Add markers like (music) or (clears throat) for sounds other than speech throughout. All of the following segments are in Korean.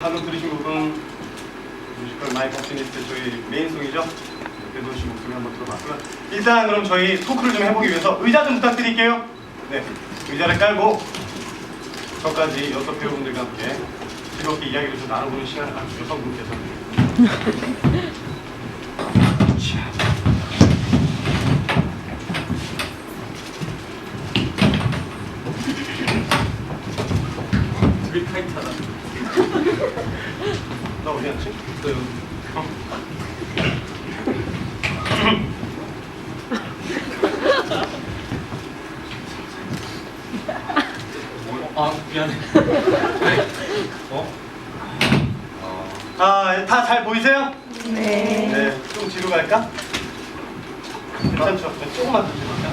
방금 들으신 곡은 뮤지컬 마이 버티니스트 저희 메인송이죠. 배도 씨 목소리 한번 들어봤고요. 일단 그럼 저희 토크를 좀 해보기 위해서 의자 좀 부탁드릴게요. 네, 의자를 깔고 저까지 여섯 배우분들과 함께 즐겁게 이야기를 좀 나눠보는 시간을 가지고 여성분께서 자. 되게 타이트하다. 나 앉지? 너 여기. 어? 아 미안해. 어? 아, 다 잘 보이세요? 네. 네, 좀 뒤로 갈까? 괜찮죠? 네, 조금만 더 뒤로 갈까?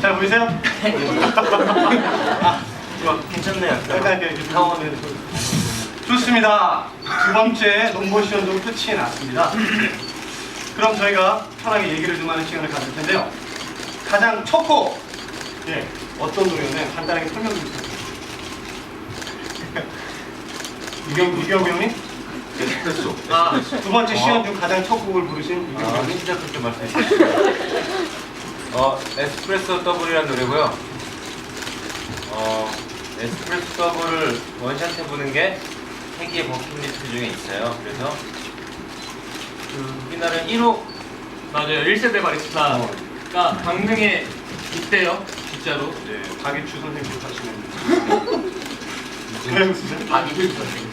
잘 보이세요? 아, 좋아. 괜찮네요. 약간 이렇게 당황하는 좋습니다. 두 번째 논보시연도 끝이 났습니다. 그럼 저희가 편하게 얘기를 좀 하는 시간을 가질 텐데요. 가장 첫 곡, 예, 어떤 노래였나요? 간단하게 설명 좀 부탁드립니다. (laughs) 이경, 이경 형님? 됐어. 아, 두 번째 시연 중 가장 첫 곡을 부르신 이경 아 형님? 진짜 그렇게 말씀해 주세요. 어, 에스프레소 더블이라는 노래고요. 어, 에스프레소 더블을 원샷 해보는 게 세계 버킷리스트 중에 있어요. 그래서 그 우리나라 1호 맞아요. 1세대 바리스타가 어. 강릉에 있대요. 진짜로. 네, 박유추 선생님 하시는? 박유추 (laughs) 선생님.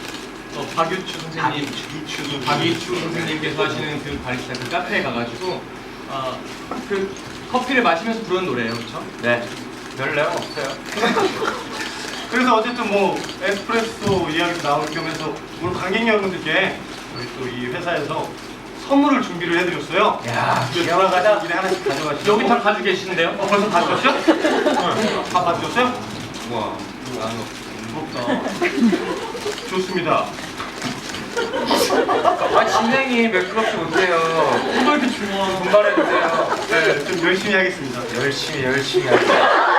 어, 박유추 선생님. 이추 박유추 선생님께서 하시는 그 바리스타 그 카페에 가가지고 어, 그 커피를 마시면서 부르는 노래예요. 그렇죠? 네, 별 내용 없어요. (laughs) 그래서 어쨌든 뭐 에스프레소 이야기 나올 겸해서 오늘 관객 여러분들께 저희 또 이 회사에서 선물을 준비를 해드렸어요. 야, 이제 돌아가자 길에 하나씩 가져가시고 여기 다 가지고 계시는데요? 어, 벌써 가져갔어요? 다 가져갔어요? 우와, 나는 부럽다. (laughs) 좋습니다. 아 진행이 매끄럽지 못해요. 뭐 이렇게 좋아. 분발해주세요. 네, 좀 열심히 하겠습니다. 열심히 열심히 할게요.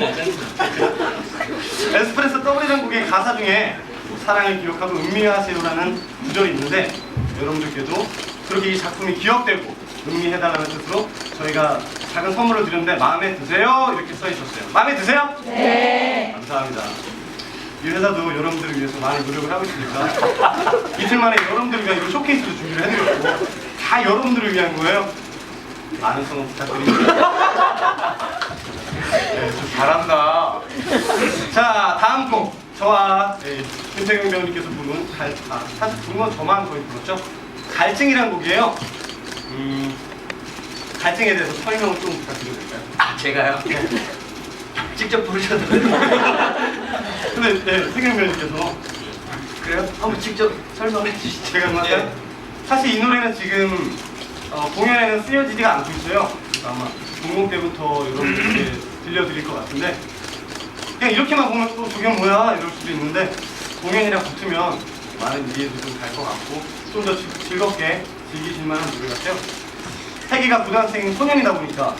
짠티나. 에스프레소 더블이라는 곡의 가사 중에 사랑을 기억하고 음미하세요라는 구절이 있는데 여러분들께도 그렇게 이 작품이 기억되고 음미해달라는 뜻으로 저희가 작은 선물을 드렸는데 마음에 드세요? 이렇게 써 있었어요. 마음에 드세요? 네. 감사합니다. 이 회사도 여러분들을 위해서 많은 노력을 하고 있으니까 이틀 만에 여러분들을 위한 이 쇼케이스도 준비를 해드렸고 다 여러분들을 위한 거예요. 많은 성원 부탁드립니다. 네, 좀 잘한다. 자, 다음 곡. 저와 예, 김태경 배우님께서 부른 갈, 아, 사실 부른 건 저만 거의 불렀죠. 갈증이라는 곡이에요. 음, 갈증에 대해서 설명을 좀 부탁드려도 될까요? 아 제가요? 직접 부르셔도 돼요. 근데 네, 태경 배우님께서 그래요? 한번 직접 설명해 주시죠. 제가 맞아요? 예. 사실 이 노래는 지금 어, 공연에는 쓰여지지가 않고 있어요. 아마 공공 때부터 여러분들께 들려드릴 것 같은데 그냥 이렇게만 보면 또 저게 뭐야 이럴 수도 있는데 공연이랑 붙으면 많은 이해도 좀 갈 것 같고 좀 더 즐겁게 즐기실 만한 노래 같아요. 세계가 고등학생 소년이다 보니까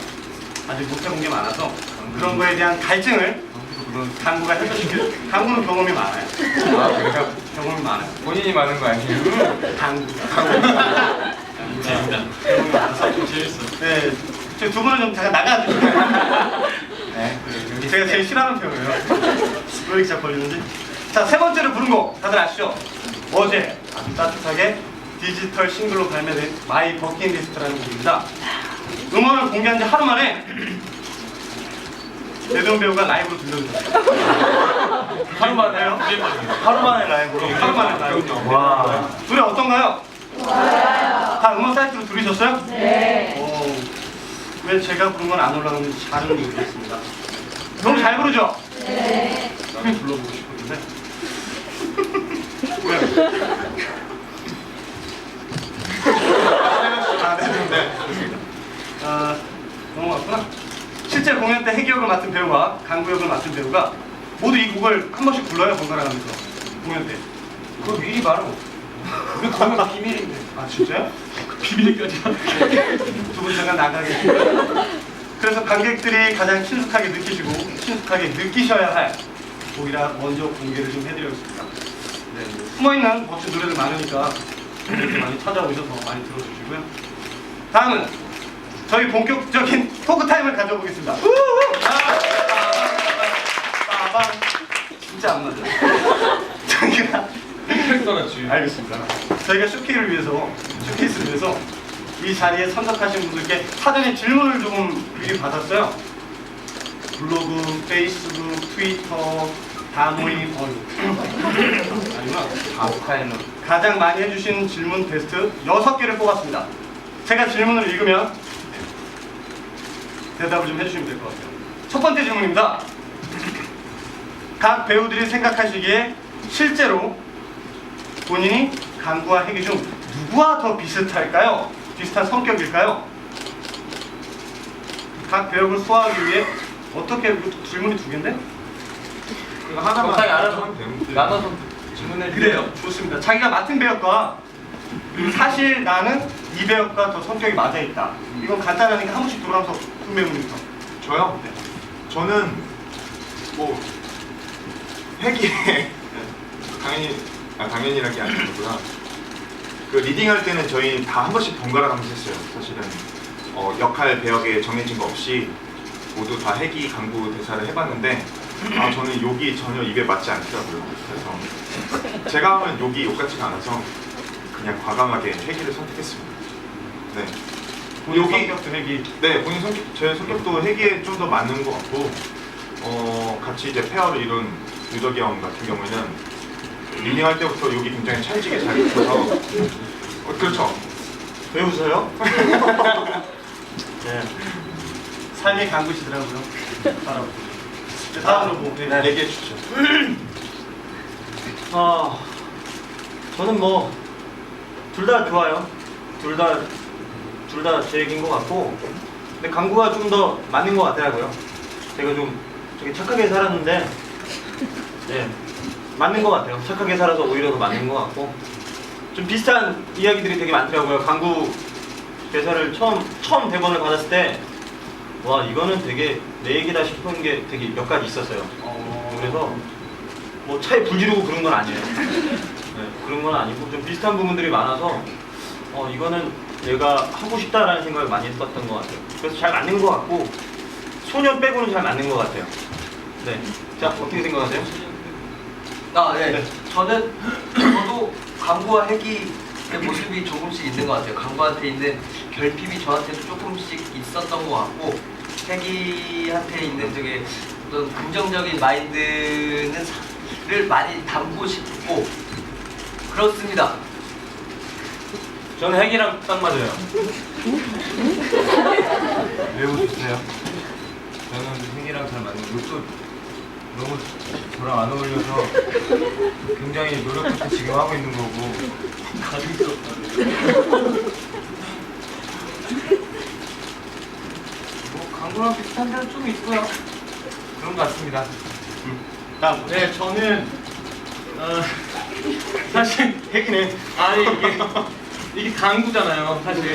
아직 못 해본 게 많아서 그런 거에 대한 갈증을 강구가 해주시길 강구는 경험이 많아요. 아 그래요? 경험이 많아요. 본인이 많은 거 아니에요? 강구. 재밌다. 경험이 많아서 좀 재밌어. 네, 저두 분은 좀 잠깐 나가주세요. (laughs) 네. 제가 제일 싫어하는 표현이에요. (laughs) 왜 이렇게 잘 걸리는지. 자, 세 번째로 부른 곡 다들 아시죠? 어제 아주 따뜻하게 디지털 싱글로 발매된 마이 버킷리스트라는 곡입니다. 음원을 공개한 지 하루 만에 (clears throat) 배동 배우가 라이브로 들려주셨어요. (laughs) 하루 만에요? 하루 만에 라이브로. 하루 만에 라이브로. 와. 노래 어떤가요? 좋아요. 다 음원 사이트로 들으셨어요? 네. 오, 왜 제가 부른 건안 올라가는지 잘은 모르겠습니다. 너무 잘 부르죠? 네. 나도 불러보고 싶었는데. (laughs) 왜? (laughs) 아, 네, 네. 아, 넘어갔구나. 실제 공연 때 해기역을 맡은 배우와 강구역을 맡은 배우가 모두 이 곡을 한 번씩 불러요, 번갈아 가면서. 공연 때. 그거 미리 말하고. 왜 그러면 비밀인데? 아 진짜요? 비밀까지. 두 분 잠깐 나가게. 그래서 관객들이 가장 친숙하게 느끼시고 친숙하게 느끼셔야 할 곡이라 먼저 공개를 좀 해드리겠습니다. 네, 뭐 숨어있는 멋진 노래들 많으니까 이렇게 많이 찾아오셔서 많이 들어주시고요. 다음은 저희 본격적인 토크 타임을 가져보겠습니다. 아, 빠밤. 진짜 안 맞아요. 저희가 캐릭터 같이. 알겠습니다. 저희가 슈키를 위해서, 슈케이스를 위해서 이 자리에 참석하신 분들께 사전에 질문을 조금 미리 받았어요. 블로그, 페이스북, 트위터, 다 모임, 어, 아니구나. 아스카이노. 가장 많이 해주신 질문 베스트 6개를 뽑았습니다. 제가 질문을 읽으면 대답을 좀 해주시면 될 것 같아요. 첫 번째 질문입니다. 각 배우들이 생각하시기에 실제로 본인이 강구와 해기 중 누구와 더 비슷할까요? 비슷한 성격일까요? 각 배역을 소화하기 위해 어떻게 질문이 두 개인데? 이거 적당히 알아서 하면 되는데. 나눠서 질문해 그래요. 좋습니다. 자기가 맡은 배역과 그리고 사실 나는 이 배역과 더 성격이 맞아 있다. 이건 간단하니까 한 번씩 돌아가면서 두 배우님부터. 저요? 네. 저는 뭐 회기에 당연히 아, 당연히라는 게 아니구나. 그 리딩할 때는 저희 다 한 번씩 번갈아 가면서 했어요. 사실은 어, 역할 배역에 정해진 거 없이 모두 다 회기 강구 대사를 해봤는데 아 저는 욕이 전혀 입에 맞지 않더라고요. 그래서 제가 하면 욕이 욕 같지가 않아서 그냥 과감하게 회기를 선택했습니다. 네. 본인 여기- 성격도 회기. 네, 본인 성격, 제 성격도 회기에 좀 더 맞는 것 같고, 어, 같이 이제 페어를 이룬 유덕이 형 같은 경우에는 리딩할 때부터 여기 굉장히 찰지게 잘 입혀서, 어, 그렇죠. 왜 웃어요? (laughs) 네. 삶이 강구시더라고요. 따라오세요. 네, 다음으로 뭐 네. 얘기해 주시죠. 아, (clears throat) 저는 뭐, 둘 다 좋아요. 둘 다, 둘 다 제 얘기인 것 같고, 근데 강구가 좀 더 맞는 것 같더라고요. 제가 좀 되게 착하게 살았는데, 네, 맞는 것 같아요. 착하게 살아서 오히려 더 맞는 것 같고, 좀 비슷한 이야기들이 되게 많더라고요. 강구 대사를 처음, 처음 대본을 받았을 때, 와, 이거는 되게 내 얘기다 싶은 게 되게 몇 가지 있었어요. 어, 그래서 뭐 차에 불 지르고 그런 건 아니에요. (laughs) 네, 그런 건 아니고 좀 비슷한 부분들이 많아서 어 이거는 내가 하고 싶다라는 생각을 많이 했었던 것 같아요. 그래서 잘 맞는 것 같고 소년 빼고는 잘 맞는 것 같아요. 네. 자 어떻게 생각하세요? 아, 네. 저는 저도 강구와 해기의 모습이 조금씩 있는 것 같아요. 강구한테 있는 결핍이 저한테도 조금씩 있었던 것 같고 해기한테 있는 되게 어떤 긍정적인 마인드는 사- 를 많이 담고 싶고 그렇습니다. 저는 핵이랑 딱 맞아요. (laughs) 왜 웃으세요? 저는 핵이랑 잘 맞는 것도 너무 저랑 안 어울려서 굉장히 노력 끝에 지금 하고 있는 거고 뭐 강구랑 비슷한 데는 좀 있고요. 그런 것 같습니다. 다음. 네, 저는 어, 사실 핵이네. 아니 이게 이게 강구잖아요, 사실.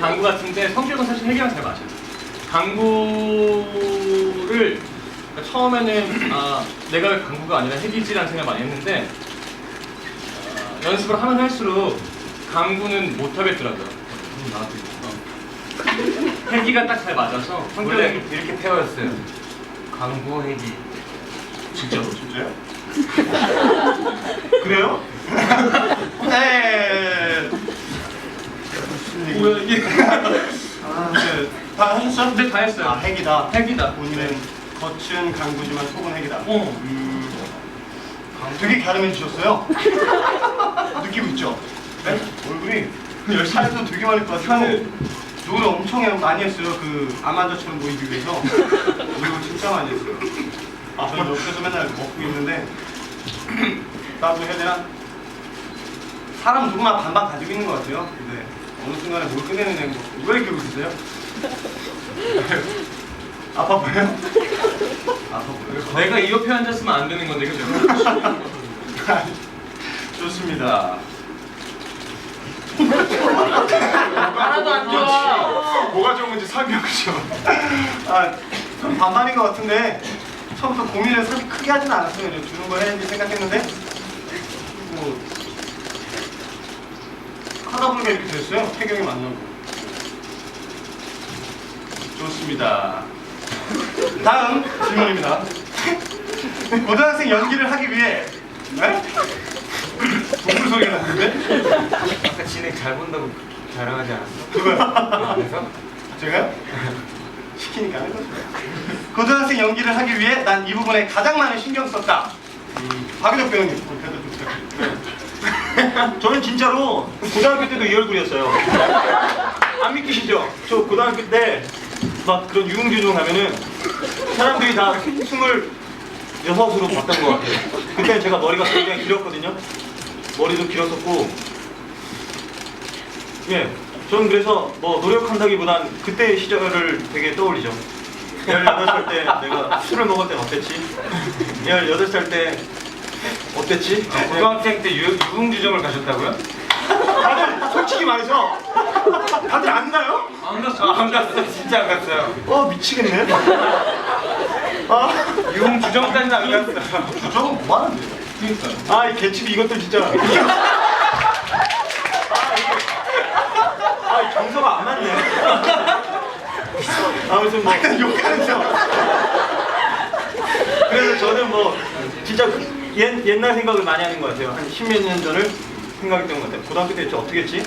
강구 같은데 성격은 사실 핵이랑 잘 맞아요. 강구를 그러니까 처음에는 아, 내가 강구가 아니라 핵이지라는 생각을 많이 했는데 어, 연습을 하면 할수록 강구는 못 하겠더라고요. 음, 나한테. 어. 핵이가 딱 잘 맞아서 원래 성격이 이렇게 페어였어요. 강구 핵이. 진짜로? 진짜요? (laughs) 그래요? 네. 뭐야 이게 아, 네. 다 하셨어? 네, 다 했어요. 아, 핵이다. 핵이다. 본인은 겉은 강구지만 속은 핵이다. 어. 음, 되게 갸름해 지셨어요. (laughs) 느낌 있죠? 네? 얼굴이 살도 되게 많이 빠지고 노래 엄청 해- 많이 했어요. 그 아만저처럼 보이기 위해서 노력을 진짜 많이 했어요. 아, 저는 옆에서 맨날 먹고 있는데 (clears throat) 나도 해야 되나? 사람 누구나 반반 가지고 있는 것 같아요. 근데 어느 순간에 뭘 애인 거. 왜 이렇게 웃으세요? (laughs) 아파 보여요? 내가 이 옆에 앉았으면 안 되는 건데 그죠? (laughs) 좋습니다. 하나도 안 좋아. 뭐가 좋은지 설명 좀. 아, 좀 반반인 것 같은데 처음부터 고민을 사실 크게 하진 않았어요. 그냥 주는 거 해야지 생각했는데 뭐 하다 보니까 이렇게 됐어요. 태경이 만나고 좋습니다. 다음 질문입니다. 고등학생 연기를 하기 위해 네? 동물 소리가 났는데 아까 진행 잘 본다고 자랑하지 않았어? 누가요? 그래서? 제가요? 시키니까 하는 거죠. 고등학생 연기를 하기 위해 난 이 부분에 가장 많은 신경 썼다. 음, 박유덕 배우님, 어, 대답 좀 부탁드립니다. 저는 진짜로 고등학교 때도 이 얼굴이었어요. 안 믿기시죠? 저 고등학교 때 막 그런 유흥주종 하면은 사람들이 다 스물 여섯으로 봤던 것 같아요. 그때는 제가 머리가 굉장히 길었거든요. 머리도 길었었고, 예, 저는 그래서 뭐 노력한다기보단 그때 시절을 되게 떠올리죠. 18살 때 내가 술을 먹을 때 어땠지? 18살 때 어땠지? 아, 고등학생 때 유, 유흥주점을 가셨다고요? 다들 솔직히 말해서 다들 안 가요? 안 갔어. 아, 안 갔어요. 진짜 안 갔어요. 어 미치겠네. 아, 유흥주점까지는 안 갔어요. 저건 뭐? 그러니까요. 아, 이 개츠비 이것들 진짜. 아, 이게, 아, 이 정서가 안 맞네. 아무튼 뭐 욕하는 척. 그래서 저는 뭐 진짜 그 옛, 옛날 생각을 많이 하는 것 같아요. 한 십몇 년 전을 생각했던 것 같아요. 고등학교 때 저 어떻게 했지?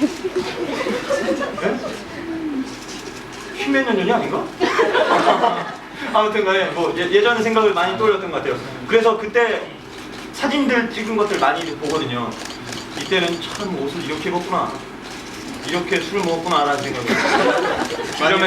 네? 십몇 년 전이 아닌가? (laughs) 아무튼 간에 뭐 예, 예전 생각을 많이 떠올렸던 것 같아요. 그래서 그때 사진들 찍은 것들 많이 보거든요. 이때는 참 옷을 이렇게 입었구나. 이렇게 술을 먹었구나 라는 생각이. 주점에